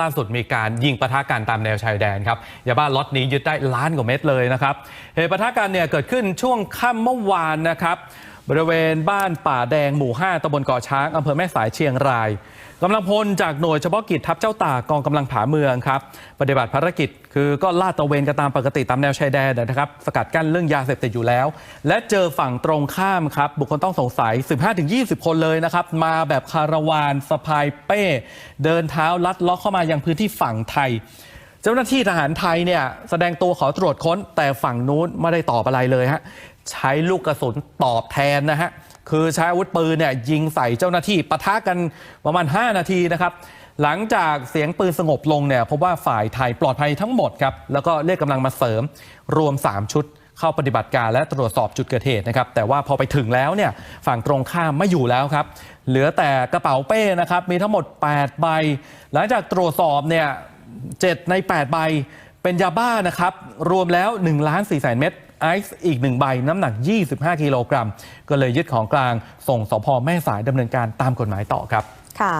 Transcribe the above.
ล่าสุดมีการยิงปะทะกันตามแนวชายแดนครับยาบ้าล็อตนี้ยึดได้ล้านกว่าเม็ดเลยนะครับเหตุปะทะกันเนี่ยเกิดขึ้นช่วงค่ำเมื่อวานนะครับ บริเวณบ้านป่าแดงหมู่ 5ตำบลเกาะช้างอำเภอแม่สายเชียงรายกำลังพลจากหน่วยเฉพาะกิจทัพเจ้าตากกองกำลังผาเมืองครับปฏิบัติภารกิจคือก็ลาดตระเวนกันตามปกติตามแนวชายแดนนะครับสกัดกั้นเรื่องยาเสพติดอยู่แล้ว และเจอฝั่งตรงข้ามครับบุคคลต้องสงสัย 15-20 คนเลยนะครับมาแบบคาราวานสะพายเป้ เดินเท้าลัดเลาะเข้ามายังพื้นที่ฝั่งไทยเจ้าหน้าที่ทหารไทยเนี่ยแสดงตัวขอตรวจค้นแต่ฝั่งนู้นไม่ได้ตอบอะไรเลยฮะ ใช้ลูกกระสุนตอบแทนนะฮะ คือใช้อาวุธปืนเนี่ยยิงใส่เจ้าหน้าที่ปะทะกันประมาณ 5 นาทีนะครับ หลังจากเสียงปืนสงบลงเนี่ยพบว่าฝ่ายไทยปลอดภัยทั้งหมดครับ แล้วก็เรียกกำลังมาเสริมรวม 3 ชุดเข้าปฏิบัติการและตรวจสอบจุดเกิดเหตุนะครับ แต่ว่าพอไปถึงแล้วเนี่ยฝั่งตรงข้ามไม่อยู่แล้วครับ เหลือแต่กระเป๋าเป้นะครับ มีทั้งหมด 8 ใบ หลังจากตรวจสอบเนี่ย7ใน 8 ใบเป็นยาบ้านะครับ รวมแล้ว1ล้าน4แสนเม็ด ไอซ์อีกหนึ่งใบน้ำหนัก 25 กิโลกรัม ก็เลยยึดของกลางส่งสพแม่สายดำเนินการตามกฎหมายต่อครับ ค่ะ